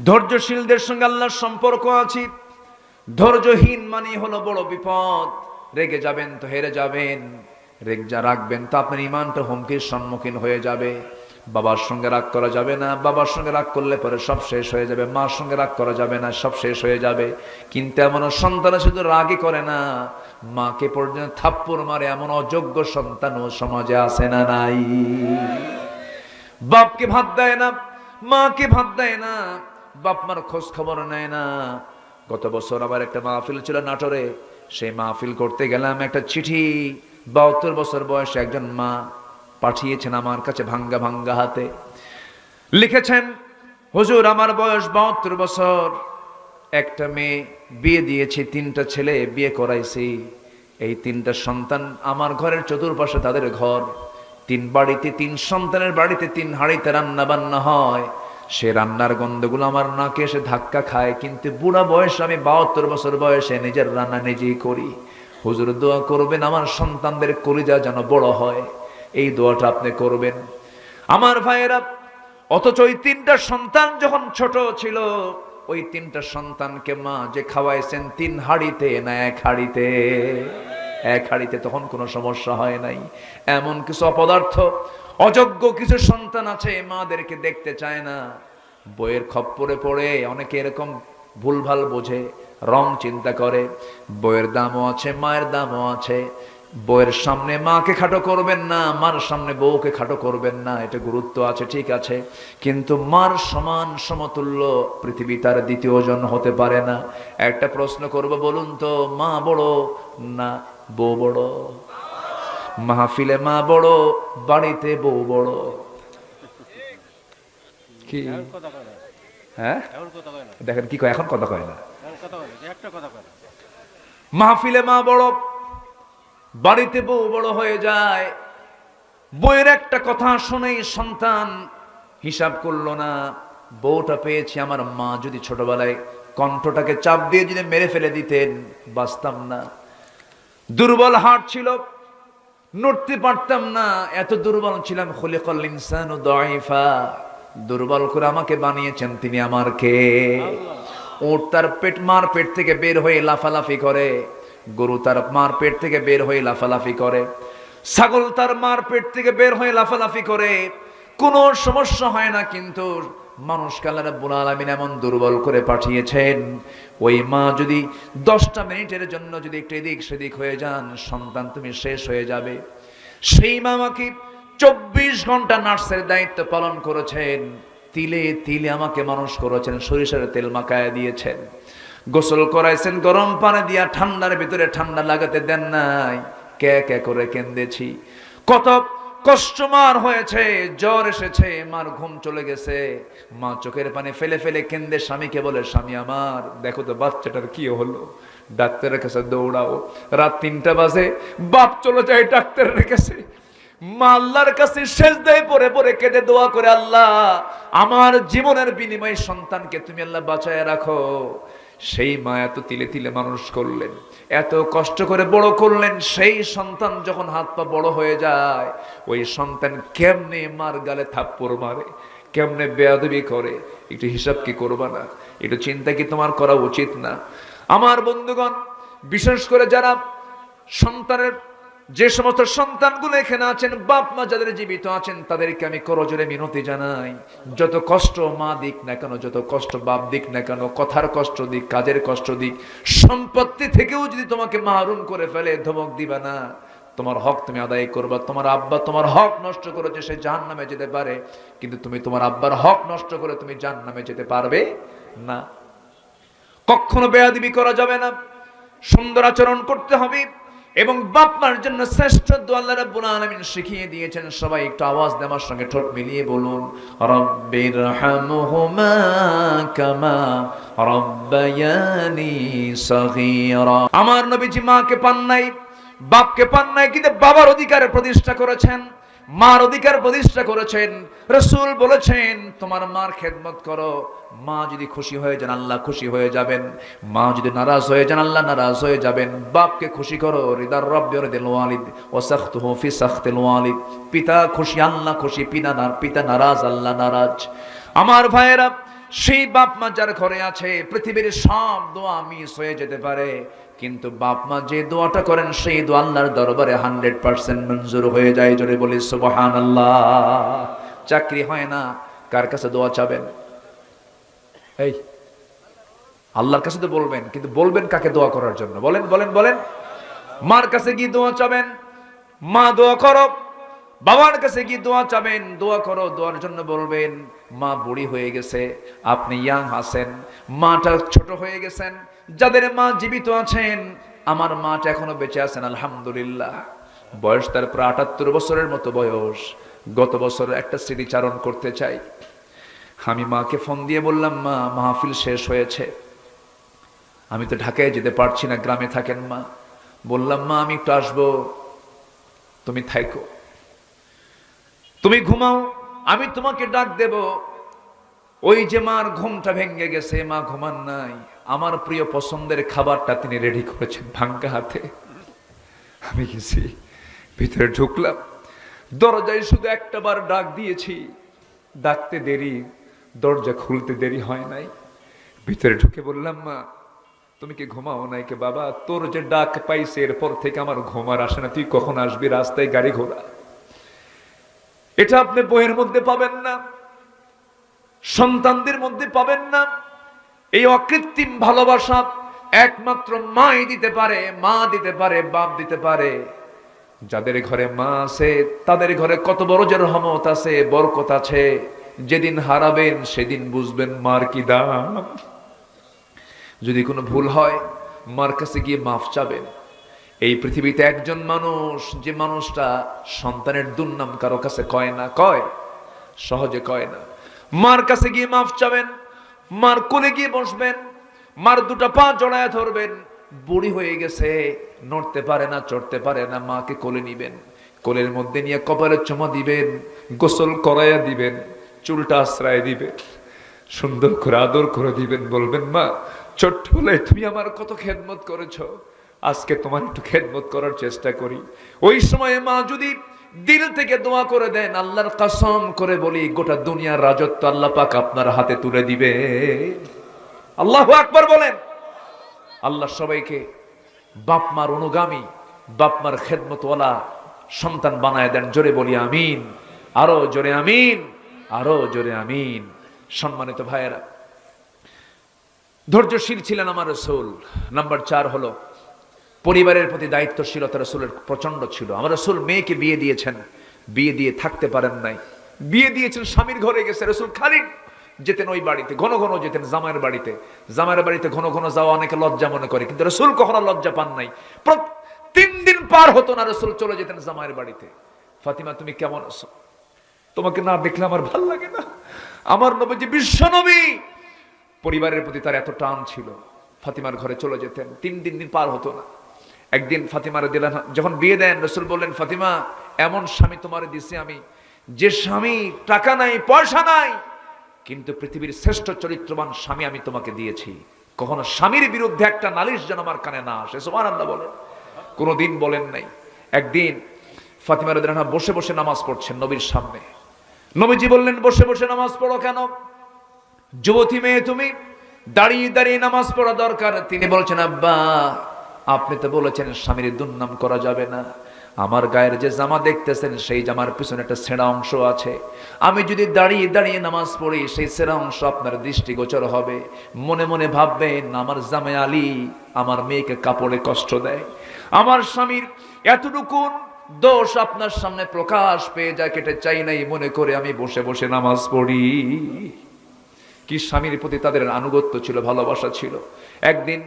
ধৈর্যশীলদের সঙ্গে আল্লাহর সম্পর্ক আছে। ধৈর্যহীন মানে হলো বড় বিপদ। রেগে যাবেন তো হেরে যাবেন। রেগ যা রাখবেন তো আপনার ইমানটা হুমকির সম্মুখীন হয়ে যাবে। বাবার সঙ্গে রাগ করা যাবে না। বাবার সঙ্গে রাগ করলে পরে সব শেষ হয়ে যাবে। মার সঙ্গে রাগ করা যাবে না, সব শেষ হয়ে যাবে। কিন্তু এমন সন্তান শুধু রাগই করে না। মাকে পর্যন্ত থাপ্পড় মারে এমন অযোগ্য সন্তানও সমাজে আসে না নাই। বাপকে ভাত দেয় না, মাকে ভাত দেয় না। বাপ মার খোঁজ খবর নেয় না। গত বছর আবার একটা মাহফিল ছিল নাটোরে। সেই মাহফিল করতে গেলাম একটা চিঠি। বাহাত্তর বছর বয়সে একজন মা পাঠিয়েছেন আমার কাছে ভাঙ্গা ভাঙ্গা হাতে। লিখেছেন, হুজুর, আমার বয়স বাহাত্তর বছর। একটা মেয়ে বিয়ে দিয়েছি, তিনটা ছেলে বিয়ে করাইছি। এই তিনটা সন্তান আমার ঘরের চতুর্পাশে তাদের ঘর। তিন বাড়িতে তিন সন্তানের বাড়িতে তিন হাড়িতে রান্না বান্না হয়। সে রান্নার গন্ধগুলো আমার নাকে এসে ধাক্কা খায়, কিন্তু বুড়া বয়স আমি বাহাত্তর বছর বয়সে নিজের রান্না নিজেই করি। হুজুর, দোয়া করবেন, আমার সন্তানদের কলিজা যেন বড় হয়। এই দোয়াটা আপনি করবেন। আমার ভাইয়েরা, অথচ ওই তিনটা সন্তান যখন ছোট ছিল, ওই তিনটা সন্তানকে মা যে খাওয়াইছেন তিন হাড়িতে না এক হাড়িতে। এক হাড়িতে তখন কোনো সমস্যা হয় নাই। এমন কিছু অপদার্থ, অযোগ্য কিছু সন্তান আছে, মাদেরকে দেখতে চায় না। বইয়ের খপ্পরে পড়ে অনেকে এরকম ভুলভাল বোঝে, রং চিন্তা করে। বইয়ের দামও আছে, মায়ের দামও আছে। বইয়ের সামনে মাকে খাটো করবেন না, মার সামনে বউকে খাটো করবেন না, এটা গুরুত্ব আছে, ঠিক আছে। কিন্তু মার সমান সমতুল্য পৃথিবী তার দ্বিতীয় জন হতে পারে না। একটা প্রশ্ন করব, বলুন তো, মা বড় না বউ বড়। মাহফিলে মা বড় বাড়িতে বউ বড়। কি? হ্যাঁ? দেখেন কি কয় এখন কথা কয় না। মাহফিলে মা বড় বাড়িতে বউ বড় হয়ে যায়। বইয়ের একটা কথা শুনেই সন্তান হিসাব করল না বউটা পেয়েছি আমার মা যদি ছোটবেলায় কণ্ঠটাকে চাপ দিয়ে যদি মেরে ফেলে দিতেন বাঁচতাম না। দুর্বল হাট ছিল নড়তে পারতাম না। এত দুর্বল ছিলাম খলিকল ইনসান দাইফা দুর্বল করে আমাকে বানিয়েছেন তিনি আমার কে ওর তার পেট মার পেট থেকে বের হয়ে লাফালাফি করে। গরু তার মার পেট থেকে বের হয়ে লাফালাফি করে। ছাগল তার মার পেট থেকে বের হয়ে লাফালাফি করে। কোনো সমস্যা হয় না কিন্তু মানুষ কালার আলামিন এমন দুর্বল করে পাঠিয়েছেন, ওই মা যদি দশটা মিনিটের জন্য যদি একটু এদিক সেদিক হয়ে যান, সন্তান তুমি শেষ হয়ে যাবে। সেই মামাকে চব্বিশ ঘণ্টা নার্সের দায়িত্ব পালন করেছেন, তিলে তিলে আমাকে মানুষ করেছেন, সরিষার তেল মাকায় দিয়েছেন। গোসল করাইছেন, গরম পানি দিয়া ঠান্ডার ভিতরে ঠান্ডা লাগাতে দেন নাই, কে কে করে কেন্দেছি। কত কষ্ট মার হয়েছে, জ্বর এসেছে, মার ঘুম চলে গেছে। মা চোখের পানি ফেলে ফেলে কেন্দে, স্বামীকে বলে, স্বামী আমার, দেখো তো বাচ্চাটার কি হলো? ডাক্তারের কাছে দৌড়াও। রাত তিনটা বাজে, বাপ চলে যায় ডাক্তারের কাছে। মা আল্লাহর কাছে শেষ দেয় পরে পরে কেটে দোয়া করে, আল্লাহ, আমার জীবনের বিনিময়ে সন্তানকে তুমি আল্লাহ বাঁচায় রাখো। সেই মা এত তিলে তিলে মানুষ করলেন। এত কষ্ট করে বড় করলেন, সেই সন্তান যখন হাত পা বড় হয়ে যায়, ওই সন্তান কেমনে মার গালে থাপ্পড় মারে, কেমনে বেয়াদবি করে, একটু হিসাব কি করবা না? একটু চিন্তা কি তোমার করা উচিত না? আমার বন্ধুগণ, বিশেষ করে যারা সন্তানের যে সমস্ত সন্তানগুলো এখানে আছেন, বাপ মা যাদের জীবিত আছেন, তাদেরকে আমি করজোরে মিনতি জানাই। যত কষ্ট মা দিক না কেন, যত কষ্ট বাপ দিক না কেন, কথার কষ্ট দিক, কাজের কষ্ট দিক, সম্পত্তি থেকেও যদি তোমাকে মাহরুম করে ফেলে, ধমক দিবা না। তোমার হক তুমি আদায় করবা, তোমার আব্বা তোমার হক নষ্ট করেছে, সে জাহান নামে যেতে পারে। কিন্তু তুমি তোমার আব্বার হক নষ্ট করে তুমি জাহান নামে যেতে পারবে না। কখনো বেয়াদিবি করা যাবে না। সুন্দর আচরণ করতে হবে। এবং বাপমার জন্য শ্রেষ্ঠ দোয়াল্লা রাব্বুল আলামিন শিখিয়ে দিয়েছেন। সবাই একটু আওয়াজ দেওয়ার সঙ্গে ঠোঁট মিলিয়ে বলুন। রব্বির হামহুমা কামা রব্বায়ানি সগীরা। আমার নবীজি মাকে পান নাই, বাপকে পান নাই, কিন্তু বাবার অধিকারে প্রতিষ্ঠা করেছেন। মার অধিকার প্রতিষ্ঠা করেছেন, রসুল বলেছেন, তোমার মার খেদমত করো। মা যদি খুশি হয়ে যান, আল্লাহ খুশি হয়ে যাবেন। মা যদি নারাজ হয়ে যান, আল্লাহ নারাজ হয়ে যাবেন। বাপকে খুশি করো হৃদার রব্বের দিল ওয়ালিদ ও সখত ফি সখতিল ওয়ালিদ। পিতা খুশি, আল্লাহ খুশি, পিতা পিতা নারাজ, আল্লাহ নারাজ। আমার ভাইয়েরা সেই বাপ মা যার ঘরে আছে, পৃথিবীর সব দোয়া মিস হয়ে যেতে পারে। কিন্তু বাপ মা যে দোয়াটা করেন, সেই দোয়া আল্লাহর দরবারে হান্ড্রেড পার্সেন্ট মঞ্জুর হয়ে যায়। জোরে বলি সুবহান আল্লাহ চাকরি হয় না, কার কাছে দোয়া চাবেন? এই, আল্লাহর কাছে তো বলবেন, কিন্তু বলবেন কাকে দোয়া করার জন্য? বলেন বলেন বলেন। মার কাছে গিয়ে দোয়া চাবেন? মা দোয়া করো। বাবার কাছে গিয়ে দোয়া চাবেন, দোয়া করো, দোয়ার জন্য বলবেন, মা বুড়ি হয়ে গেছে, আপনি ইয়াং আছেন, মাটা ছোট হয়ে গেছেন, যাদের মা জীবিত আছেন, আমার মাটা এখনও বেঁচে আছেন, আলহামদুলিল্লাহ। বয়স তার প্রায় আটাত্তর বছরের মতো বয়স। গত বছর একটা স্মৃতিচারণ করতে চাই। আমি মাকে ফোন দিয়ে বললাম, মা, মাহফিল শেষ হয়েছে। আমি তো ঢাকায় যেতে পারছি না, গ্রামে থাকেন মা। বললাম, মা, আমি একটু আসব। তুমি থাইকো। তুমি ঘুমাও, আমি তোমাকে ডাক দেব। ওই যে মার ঘুমটা ভেঙে গেছে, মা ঘুমান নাই। আমার প্রিয় পছন্দের খাবারটা তিনি রেডি করেছেন ভাঙ্গা হাতে। আমি গেছি, ভিতরে ঢুকলাম। দরজায় শুধু একটা বার ডাক দিয়েছি। ডাকতে দেরি, দরজা খুলতে দেরি হয় নাই। ভিতরে ঢুকে বললাম, মা, তুমি কি ঘুমাও নাই কে বাবা? তোর যে ডাক পাইছে, এরপর থেকে আমার ঘুমার আসে না। তুই কখন আসবি? রাস্তায় গাড়ি ঘোড়া। এটা আপনি বইয়ের মধ্যে পাবেন না। সন্তানদের মধ্যে পাবেন না। এই অকৃত্রিম ভালোবাসা একমাত্র মাই দিতে পারে, মা দিতে পারে, বাপ দিতে পারে। যাদের ঘরে মা আছে, তাদের ঘরে কত বড় যে রহমত আছে, বরকত আছে। যেদিন হারাবেন, সেদিন বুঝবেন মার কি দাম। যদি কোনো ভুল হয়, মার কাছে গিয়ে মাফ চাবেন। এই পৃথিবীতে একজন মানুষ, যে মানুষটা সন্তানের দুর্নাম কারও কাছে কয় না, কয়, সহজে কয় না। মার কাছে গিয়ে মাফ চাবেন, মার কোলে গিয়ে বসবেন, মার দুটা পা জড়ায় ধরবেন, বুড়ি হয়ে গেছে, নড়তে পারে না, চড়তে পারে না, মাকে কোলে নিবেন। কোলের মধ্যে নিয়ে কপালে চমা দিবেন, গোসল করাইয়া দিবেন, চুলটা আশ্রয় দিবেন, সুন্দর করে আদর করে দিবেন, বলবেন, মা, ছোট্ট তুমি আমার কত খেদমত করেছ আজকে তোমার একটু খেদমত করার চেষ্টা করি। ওই সময়ে মা যদি দিল থেকে দোয়া করে দেন, আল্লাহর কাসম করে বলি, গোটা দুনিয়ার রাজত্ব আল্লাহ পাক আপনার হাতে তুলে দিবে। আল্লাহ আকবার বলেন। আল্লাহ সবাইকে বাপ মার অনুগামী বাপমার খেদমতওয়ালা সন্তান বানায় দেন। জোরে বলি, আমিন। আরও জোরে আমিন। আরও জোরে আমিন। সম্মানিত ভাইয়েরা, ধৈর্যশীল ছিলেন আমার রসুল। নাম্বার চার হলো পরিবারের প্রতি দায়িত্বশীলতা রসুলের প্রচণ্ড ছিল। আমার রসুল মেয়েকে বিয়ে দিয়েছেন। বিয়ে দিয়ে থাকতে পারেন নাই। বিয়ে দিয়েছেন, স্বামীর ঘরে গেছে। রসুল খালি যেতেন ওই বাড়িতে, ঘন ঘন যেতেন জামাইয়ের বাড়িতে। জামাইয়ের বাড়িতে ঘন ঘন যাওয়া অনেকে লজ্জা মনে করে। কিন্তু রসুল কখনো লজ্জা পান নাই। তিন দিন পার হতো না রসুল চলে যেতেন জামাইয়ের বাড়িতে। ফাতিমা, তুমি কেমন আছো? তোমাকে না দেখলে আমার ভালো লাগে না। আমার নবী বিশ্ব নবী। পরিবারের প্রতি তার এত টান ছিল। ফাতিমার ঘরে চলে যেতেন। তিন দিন দিন পার হতো না। একদিন ফাতিমার দিলেন যখন বিয়ে দেন, রসুল বললেন, ফাতিমা, এমন স্বামী তোমার দিছি আমি, যে স্বামী টাকা নাই, পয়সা নাই, কিন্তু পৃথিবীর শ্রেষ্ঠ চরিত্রবান স্বামী আমি তোমাকে দিয়েছি। কখনো স্বামীর বিরুদ্ধে একটা নালিশ যেন আমার কানে না আসে। সোমান আল্লাহ বলেন। কোনোদিন বলেন নাই। একদিন ফাতিমা রদিনা বসে বসে নামাজ পড়ছেন নবীর সামনে। নবীজি বললেন, বসে বসে নামাজ পড়ো কেন? যুবতী মেয়ে তুমি, দাঁড়িয়ে দাঁড়িয়ে নামাজ পড়া দরকার। তিনি বলছেন, আব্বা আপনি তো বলেছেন, স্বামীর দুর্নাম করা যাবে না। আমার গায়ের যে জামা দেখতেছেন, সেই জামার পিছনে একটা ছেঁড়া অংশ আছে। আমি যদি দাঁড়িয়ে দাঁড়িয়ে নামাজ পড়ি, সেই ছেঁড়া অংশ আপনার দৃষ্টিগোচর হবে। মনে মনে ভাববেন, আমার জামে আলী আমার মেয়েকে কাপড়ে কষ্ট দেয়। আমার স্বামীর এতটুকু দোষ আপনার সামনে প্রকাশ পেয়ে যায়, কেটে চাই নাই মনে করে আমি বসে বসে নামাজ পড়ি। কি স্বামীর প্রতি তাদের আনুগত্য ছিল, ভালোবাসা ছিল? একদিন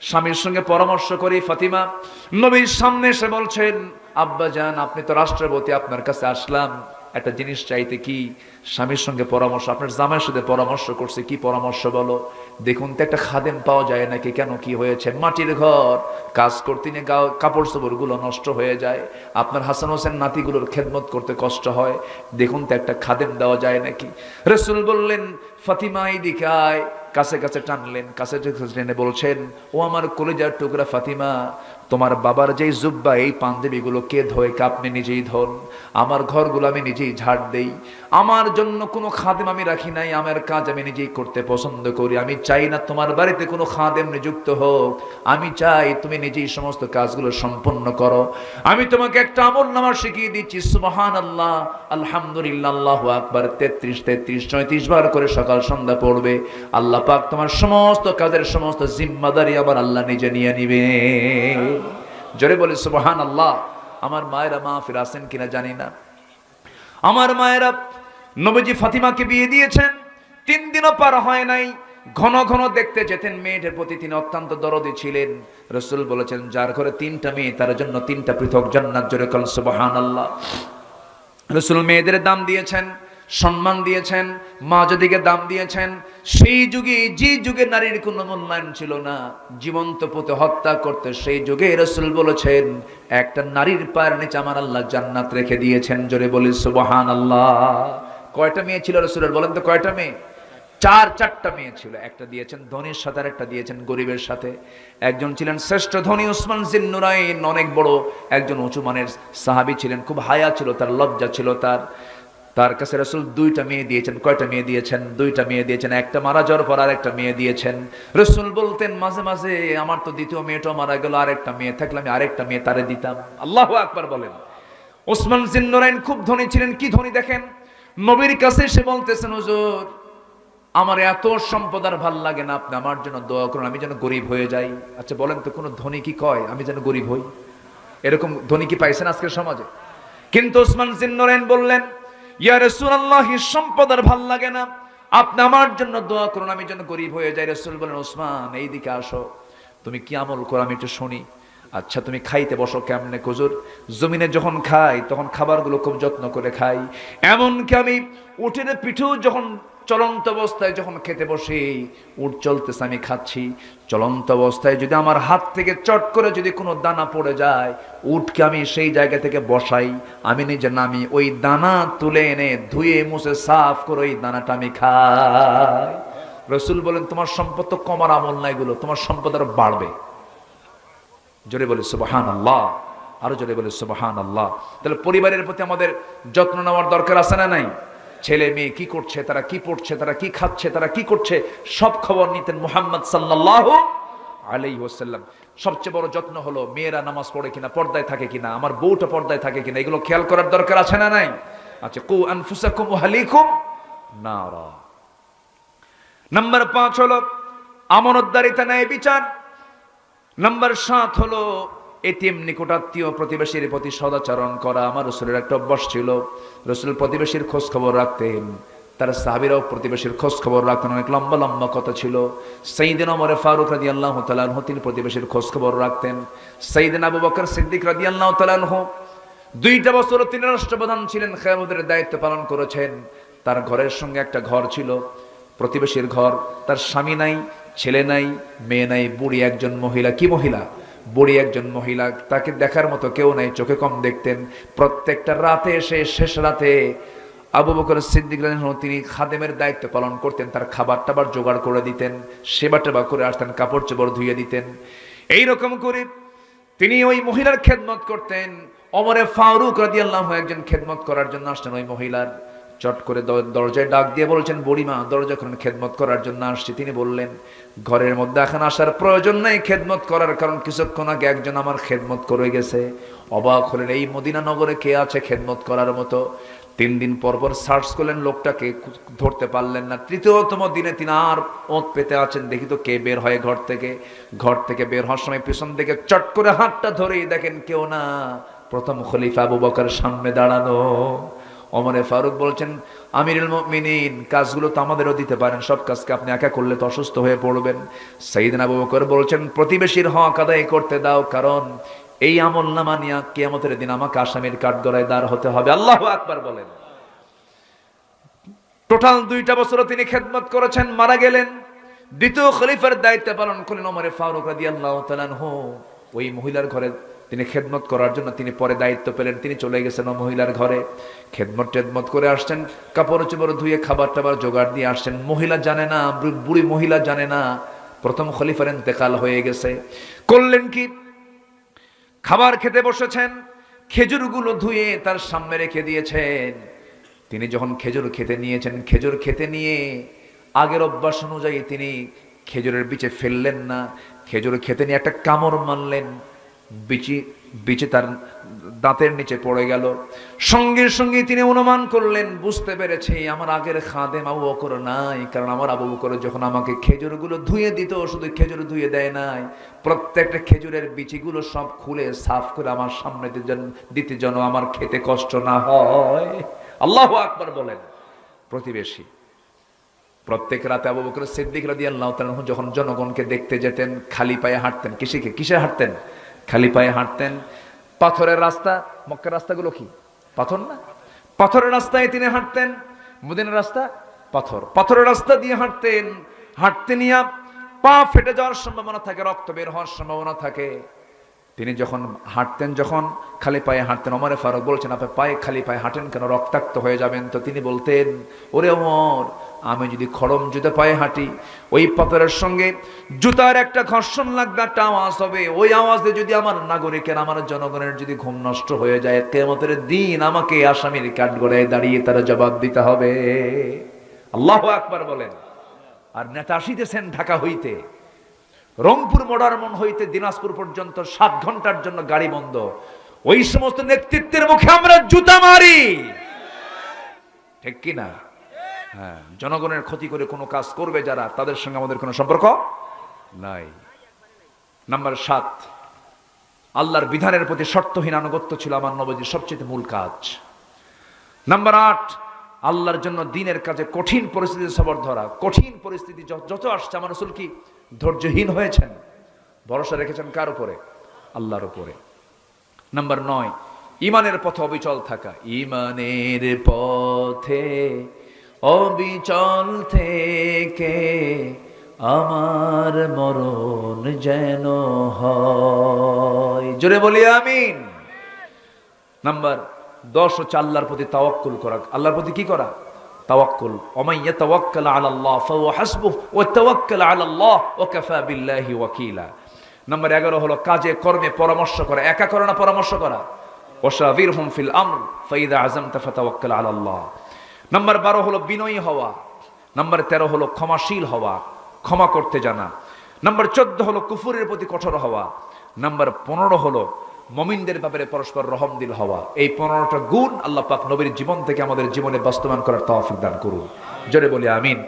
স্বামীর সঙ্গে পরামর্শ করি, ফাতিমা। নবীর সামনে এসে বলছেন, আব্বা যান আপনি তো রাষ্ট্রপতি, আপনার কাছে আসলাম। একটা জিনিস চাইতে কি? স্বামীর সঙ্গে পরামর্শ, আপনার জামাইয়ের সাথে পরামর্শ করছে, কি পরামর্শ বলো? দেখুন তো একটা খাদেম পাওয়া যায় নাকি, কেন কি হয়েছে? মাটির ঘর, কাজ করতে নিয়ে কাপড় চোপড়গুলো নষ্ট হয়ে যায়। আপনার হাসান হোসেন নাতিগুলোর খেদমত করতে কষ্ট হয়। দেখুন তো একটা খাদেম দেওয়া যায় নাকি? রসুল বললেন, ফাতিমা, এদিকে আয়। কাছে কাছে টানলেন, কাছে টেনে বলছেন, ও আমার কলেজার টুকরা ফাতিমা, তোমার বাবার যেই জুব্বা, এই পাঞ্জাবিগুলো কে ধোয়? কাপনি নিজেই ধন? আমার ঘরগুলো আমি নিজেই ঝাড় দেই। আমার জন্য কোনো খাদেম আমি রাখি নাই আমার কাজ আমি নিজেই করতে পছন্দ করি। আমি চাই না তোমার বাড়িতে কোনো খাদেম নিযুক্ত হোক। আমি চাই তুমি নিজেই সমস্ত কাজগুলো সম্পন্ন করো। আমি তোমাকে একটা আমল নামা শিখিয়ে দিচ্ছি সুবহান আল্লাহ আলহামদুলিল্লাহ আল্লাহ আকবার তেত্রিশ তেত্রিশ চৌত্রিশ বার করে সকাল সন্ধ্যা পড়বে। আল্লাহ পাক তোমার সমস্ত কাজের সমস্ত জিম্মাদারি আবার আল্লাহ নিজে নিয়ে নিবে। জোরে বলে সুবহান আল্লাহ আমার মায়েরা মাহফির আছেন কিনা জানি না। আমার মায়েরা নবজি ফাতিমাকে বিয়ে দিয়েছেন। তিন দিনও পার হয় নাই। ঘন ঘন দেখতে যেতেন মেয়েটার প্রতি তিনি অত্যন্ত দরদি ছিলেন। রসুল বলেছেন, যার ঘরে তিনটা মেয়ে, তার জন্য তিনটা পৃথক জান্নাত জোরে কল সুবহান আল্লাহ রসুল মেয়েদের দাম দিয়েছেন। সম্মান দিয়েছেন, মা যদিকে দাম দিয়েছেন, সেই যুগে, যে যুগে নারীর কোনো মূল্যায়ন ছিল না, জীবন্ত পুঁতে হত্যা করতে সেই যুগে রসুল বলেছেন, একটা নারীর পায়ের নিচে আমার আল্লাহ জান্নাত রেখে দিয়েছেন, জোরে বলি সুবহান আল্লাহ কয়টা মেয়ে ছিল রসুলের, বলেন তো কয়টা মেয়ে? চার, চারটা মেয়ে ছিল, একটা দিয়েছেন ধনীর সাথে আর একটা দিয়েছেন গরিবের সাথে। একজন ছিলেন শ্রেষ্ঠ ধনী উসমান জিন্নুরাইন অনেক বড় একজন উঁচু মানের সাহাবি ছিলেন, খুব হায়া ছিল, তার লজ্জা ছিল তার। তার কাছে রসুল দুইটা মেয়ে দিয়েছেন, কয়টা মেয়ে দিয়েছেন? দুইটা মেয়ে দিয়েছেন, একটা মারা যাওয়ার পর আর একটা মেয়ে দিয়েছেন। রসুল বলতেন, মাঝে মাঝে আমার তো দ্বিতীয় মেয়েটাও মারা গেল, আরেকটা মেয়ে থাকলে আমি আরেকটা মেয়ে তারে দিতাম। আল্লাহ আকবার বলেন। ওসমান জিন্নুরাইন খুব ধনী ছিলেন, কি ধনী দেখেন? নবীর কাছে সে বলতেছেন, হুজুর, আমার এত সম্পদ আর ভালো লাগে না, আপনি আমার জন্য দোয়া করুন, আমি যেন গরিব হয়ে যাই। আচ্ছা বলেন তো, কোনো ধনী কি কয়, আমি যেন গরিব হই? এরকম ধনী কি পাইছেন আজকের সমাজে? কিন্তু ওসমান জিন্নরেন বললেন ইয়া রাসূলুল্লাহ সম্পদ আর ভালো লাগে না। আপনি আমার জন্য দোয়া করুন, আমি যেন গরিব হয়ে যাই। রাসূল বলেন ওসমান, এইদিকে আসো। তুমি কি আমল করো? আমি একটু শুনি। আচ্ছা তুমি খাইতে বসো কেমনে কুজুর জমিনে যখন খাই, তখন খাবারগুলো খুব যত্ন করে খাই। এমনকি আমি উঠের পিঠেও যখন চলন্ত অবস্থায় যখন খেতে বসি উঠ চলতেছে, আমি খাচ্ছি। চলন্ত অবস্থায় যদি আমার হাত থেকে চট করে যদি কোনো দানা পড়ে যায় উঠকে আমি সেই জায়গা থেকে বসাই, আমি নিজে নামি, ওই দানা তুলে এনে ধুয়ে, মুছে, সাফ করে ওই দানাটা আমি খাই। রসুল বলেন, তোমার সম্পদ তো কমার আমল না এগুলো, তোমার সম্পদ আরও বাড়বে। জোরে বলে সুবাহান আল্লাহ আরও জোরে বলে সুবাহান আল্লাহ তাহলে পরিবারের প্রতি আমাদের যত্ন নেওয়ার দরকার আছে না নাই? ছেলে মেয়ে কি করছে, তারা কি পড়ছে, তারা কি খাচ্ছে, তারা কি করছে, সব খবর নিতেন মুহাম্মদ সাল্লাহ আলাই ওসাল্লাম সবচেয়ে বড় যত্ন হলো, মেয়েরা নামাজ পড়ে কিনা, পর্দায় থাকে কিনা, আমার বউটা পর্দায় থাকে কিনা, এগুলো খেয়াল করার দরকার আছে না নাই? আচ্ছা কু নাম্বার পাঁচ হলো, আমানতদারিতা ন্যায় বিচার। নাম্বার সাত হলো এটিএম নিকটাত্মীয় প্রতিবেশীর প্রতি সদাচরণ করা আমার রসুলের একটা অভ্যাস ছিল। রসুল প্রতিবেশীর খোঁজ খবর রাখতেন। তার সাহাবিরাও প্রতিবেশীর খোঁজ খবর রাখতেন। অনেক লম্বা লম্বা কথা ছিল। সেইদিন অমরে ফারুক রাজি আল্লাহ তালানহ তিনি প্রতিবেশীর খোঁজ খবর রাখতেন। সেইদিন আবু বকর সিদ্দিক রাজি আল্লাহ তালানহ দুইটা বছর তিনি রাষ্ট্রপ্রধান ছিলেন, খেয়ামতের দায়িত্ব পালন করেছেন। তার ঘরের সঙ্গে একটা ঘর ছিল। প্রতিবেশীর ঘর। তার স্বামী নাই, ছেলে নাই, মেয়ে নাই, বুড়ি একজন মহিলা। কি মহিলা? বুড়ি একজন মহিলা, তাকে দেখার মতো কেউ নাই, চোখে কম দেখতেন। প্রত্যেকটা রাতে এসে, শেষ রাতে আবু বকর সিদ্দিক তিনি খাদেমের দায়িত্ব পালন করতেন, তার খাবার টাবার জোগাড় করে দিতেন সেবা টেবা করে আসতেন কাপড় চোপড় ধুয়ে দিতেন। এই রকম করে তিনি ওই মহিলার খেদমত করতেন। অমরে ফারুক রাদিয়াল্লাহু একজন খেদমত করার জন্য আসতেন ওই মহিলার। চট করে দরজায় ডাক দিয়ে বলছেন, বুড়িমা, দরজা খুলেন খেদমত করার জন্য আসছি। তিনি বললেন, ঘরের মধ্যে এখন আসার প্রয়োজন নেই খেদমত করার, কারণ কিছুক্ষণ আগে একজন আমার খেদমত করে গেছে। অবাক হলেন, এই মদিনা নগরে কে আছে খেদমত করার মতো? তিন দিন পর পর সার্চ করলেন, লোকটাকে ধরতে পারলেন না। তৃতীয়তম দিনে তিনি আর ওত পেতে আছেন, দেখি তো কে বের হয় ঘর থেকে। ঘর থেকে বের হওয়ার সময় পিছন থেকে চট করে হাতটা ধরেই দেখেন কেউ না। প্রথম খলিফা আবু বকর সামনে দাঁড়ানো অমরে ফারুক বলছেন, আমিরুল মুমিনিন, কাজগুলো তো আমাদেরও দিতে পারেন, সব কাজকে আপনি একা করলে তো অসুস্থ হয়ে পড়বেন? সাইদিন আবু বকর বলছেন, প্রতিবেশীর হক আদায় করতে দাও, কারণ এই আমল নামা নিয়ে কিয়ামতের দিন আমাকে আসামির কাঠগড়ায় দাঁড় হতে হবে। আল্লাহ আকবার বলেন। টোটাল দুইটা বছর তিনি খেদমত করেছেন, মারা গেলেন। দ্বিতীয় খলিফার দায়িত্ব পালন করলেন ওমরে ফারুক রাদিয়াল্লাহু তাআলা ওই মহিলার ঘরে তিনি খেদমত করার জন্য তিনি পরে দায়িত্ব পেলেন। তিনি চলে গেছেন মহিলার ঘরে। খেদমত টেদমত করে আসছেন। কাপড় চোপড় ধুয়ে খাবার টাবার জোগাড় দিয়ে আসছেন। মহিলা জানে না, বুড়ি মহিলা জানে না। প্রথম খলিফার ইন্তেকাল হয়ে গেছে। করলেন কি? খাবার খেতে বসেছেন। খেজুরগুলো ধুয়ে তার সামনে রেখে দিয়েছেন। তিনি যখন খেজুর খেতে নিয়েছেন, খেজুর খেতে নিয়ে আগের অভ্যাস অনুযায়ী তিনি খেজুরের বিচে ফেললেন না। খেজুর খেতে নিয়ে একটা কামড় মারলেন। বিচি, বিচে তার দাঁতের নিচে পড়ে গেল। সঙ্গে সঙ্গে তিনি অনুমান করলেন, বুঝতে পেরেছে, আমার আগের খাদেম আবু বকর নাই। কারণ আমার আবু বকর যখন আমাকে খেজুরগুলো ধুয়ে দিত শুধু খেজুর ধুয়ে দেয় নাই। প্রত্যেকটা খেজুরের বিচিগুলো সব খুলে সাফ করে আমার সামনে দিতে যেন- আমার খেতে কষ্ট না হয়। আল্লাহ আকবার বলেন, প্রতিবেশী, প্রত্যেক রাতে আবু বকর সিদ্দিক রাদিয়াল্লাহু তাআলা যখন জনগণকে দেখতে যেতেন, খালি পায়ে হাঁটতেন কিসে কিসে হাঁটতেন? খালি পায়ে হাঁটতেন। পাথরের রাস্তা, মক্কার রাস্তাগুলো কি? পাথর না? পাথরের রাস্তায় তিনি হাঁটতেন। মদিনার রাস্তা, পাথর। পাথরের রাস্তা দিয়ে হাঁটতেন। হাঁটতে নিয়ে পা ফেটে যাওয়ার সম্ভাবনা থাকে, রক্ত বের হওয়ার সম্ভাবনা থাকে। তিনি যখন হাঁটতেন, যখন খালি পায়ে হাঁটতেন অমরে ফারুক বলছেন, আপনি পায়ে খালি পায়ে হাঁটেন কেন? রক্তাক্ত হয়ে যাবেন। তো তিনি বলতেন, ওরে অমর আমি যদি খড়ম জুতো পায়ে হাঁটি, ওই পাথরের সঙ্গে জুতার একটা ঘর্ষণ লাগবে, একটা আওয়াজ হবে। ওই আওয়াজে যদি আমার নাগরিকের, আমার জনগণের যদি ঘুম নষ্ট হয়ে যায় কেমতের দিন আমাকে আসামির কাঠগড়ায় দাঁড়িয়ে তারা জবাব দিতে হবে। আল্লাহ আকবার বলেন। আর নেতা আসিতেছেন ঢাকা হইতে। রংপুর মডার্মন হইতে দিনাজপুর পর্যন্ত সাত ঘণ্টার জন্য গাড়ি বন্ধ। ওই সমস্ত নেতৃত্বের মুখে আমরা জুতা মারি। ঠিক কি না হ্যাঁ জনগণের ক্ষতি করে কোনো কাজ করবে যারা, তাদের সঙ্গে আমাদের কোনো সম্পর্ক নাই। নাম্বার সাত, আল্লাহর বিধানের প্রতি শর্তহীন আনুগত্য ছিল আমার নবজির সবচেয়ে মূল কাজ। নাম্বার আট, আল্লাহর জন্য দিনের কাজে কঠিন পরিস্থিতি সবর ধরা কঠিন পরিস্থিতি যত আসছে, আমার রসুল কি ধৈর্যহীন হয়েছেন? ভরসা রেখেছেন কার উপরে? আল্লাহর উপরে। নাম্বার নয়, ইমানের পথে অবিচল থাকা। ইমানের পথে অবিচল থেকে আমার মরণ যেন হয়। জোরে বলি, আমিন। নাম্বার দশ হচ্ছে আল্লাহর প্রতি তাওয়াক্কুল করা। আল্লাহর প্রতি কি করা? তাওয়াক্কুল। ওমাইয়া তাওয়াক্কাল আলা আল্লাহ ফাহুয়া হাসবুহ ওয়া তাওয়াক্কাল আলা আল্লাহ ওয়া কাফা বিল্লাহি ওয়াকিলা। নাম্বার 11 হলো কাজে, কর্মে পরামর্শ করা। একা করা না পরামর্শ করা? ওয়াশাবিরহুম ফিল আমর, ফাইদা আযামতা ফাতাওয়াক্কাল আলা আল্লাহ নাম্বার 12 হলো বিনয়ী হওয়া। নাম্বার 13 হলো ক্ষমাশীল হওয়া। ক্ষমা করতে জানা। নাম্বার 14 হলো কুফুরের প্রতি কঠোর হওয়া। নাম্বার 15 হলো মমিনদের ব্যাপারে পরস্পর রহম দিল হওয়া। এই পনেরোটা গুণ আল্লাহ পাক নবীর জীবন থেকে আমাদের জীবনে বাস্তবায়ন করার তহফিক দান করুন। জোরে বলি আমিন।